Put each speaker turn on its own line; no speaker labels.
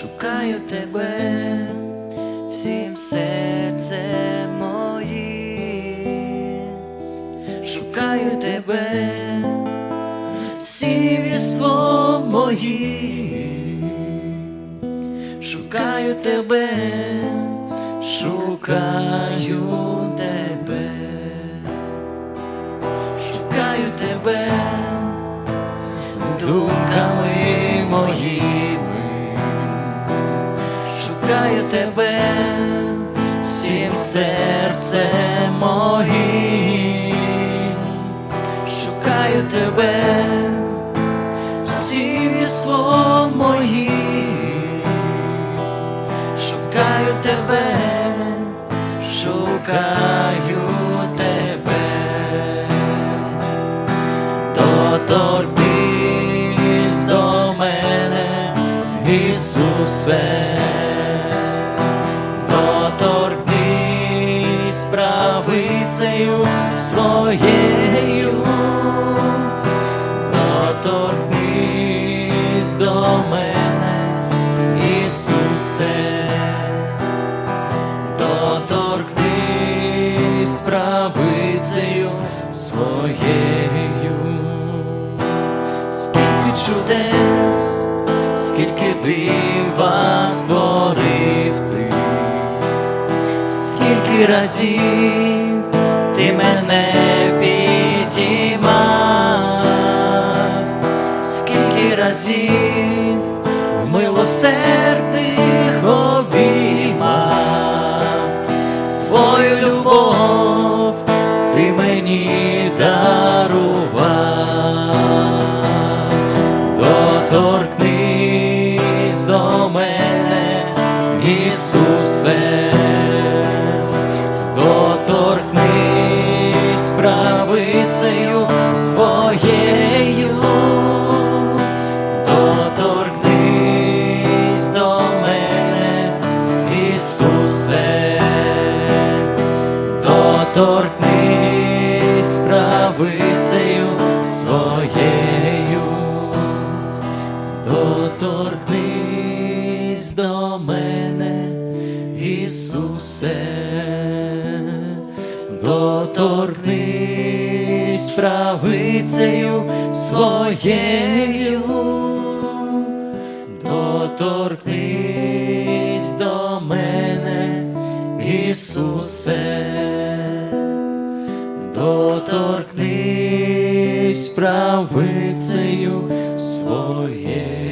шукаю тебе. Всім серцем моїм, шукаю тебе, сім'єство моїм, шукаю тебе, шукаю тебе, шукаю тебе. Шукаю тебе всім серцем моїм, шукаю тебе всім єством моїм, шукаю тебе, шукаю тебе. Доторкнись до мене, Ісусе, правицею своєю, доторкнись до мене, Ісусе, доторкнись правицею своєю. Скільки чудес, скільки дива створив ти, скільки разів ти мене підіймав, скільки разів в милосердних обіймав свою любов ти мені дарував, доторкнись до мене, Ісусе, доторкнись правицею своєю, доторкнись до мене, Ісусе. Доторкнись правицею своєю, доторкнись до мене, Ісусе, доторкнись правицею своєю, доторкнись до мене, Ісусе, доторкнись правицею своєю.